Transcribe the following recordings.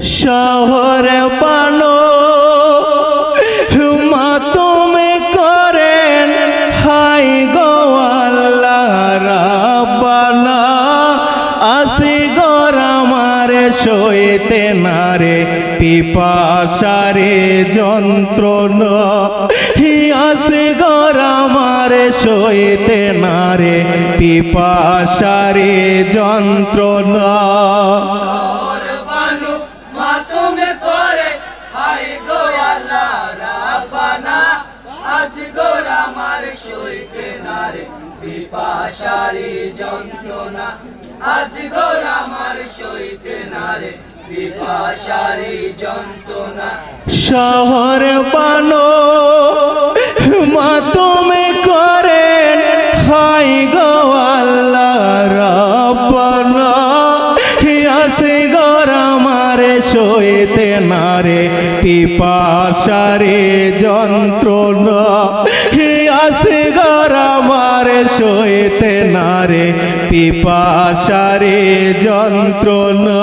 শহরে বানো মাতুমে করেন, হাই গো আল্লাহ রাব্বানা, আসি গর আমার সইতে নারে, পিপাসারে যন্ত্রণা। হি আসি গর আমার সইতে নারে, পিপাসারে যন্ত্রণা। বিপাশারি যন্ত্রণা আসি গোর আমার সইতে নারে। বিপাশারি যন্ত্রণা। শহর বানো, মা তুমি করেন, হাই গো সইতে নারে যন্ত্রণা। আসে সইতে নারে পিপাসারে যন্ত্রণা।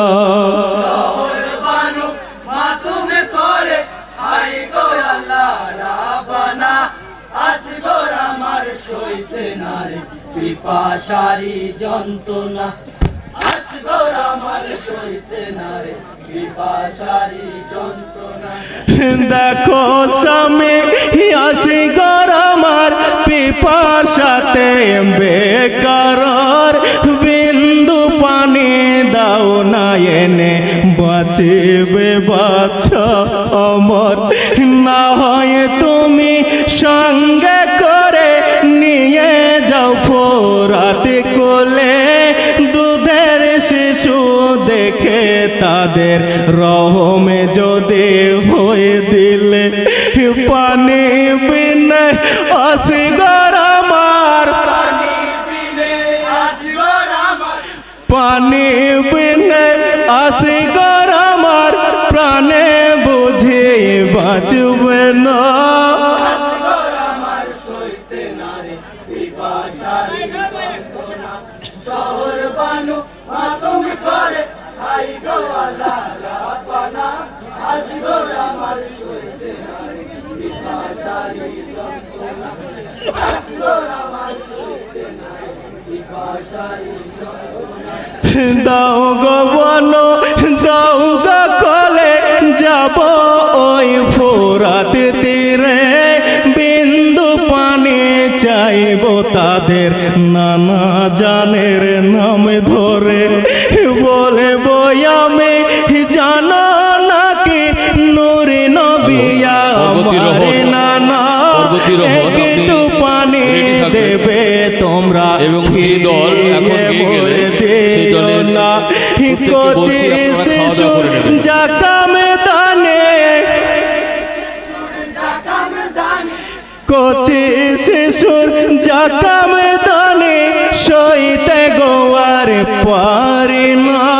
বিপাশারি যন্ত্রণা আসি গোর আমার সইতে নারে যন্ত্রণা। দেখো স্বামী আসি গর আমার পিপাসাতে বেকার বিন্দু পানি দাও না এনে। বাঁচবে বাচ্চা অমর, না হয় তুমি সঙ্গে করে নিয়ে যাও ফোরাতে কোলে। দুধের শিশু দেখে তাদের রহমে যদি হয়ে দিলে পানি গোর আমার সইতে নারে বিপাশারি যন্ত্রণা দাও গো বন যাব ওই ফোরাত তীরে বিন্দু পানি চাইব তাদের নানা জানের নাম ধরে। বলে বই আমি জানো নাকি নুরি নবিয়া নানা। একটু পানি। দেবে পঁচিশে সুর জাকাম দানে সইতে গোয়ার পারি না।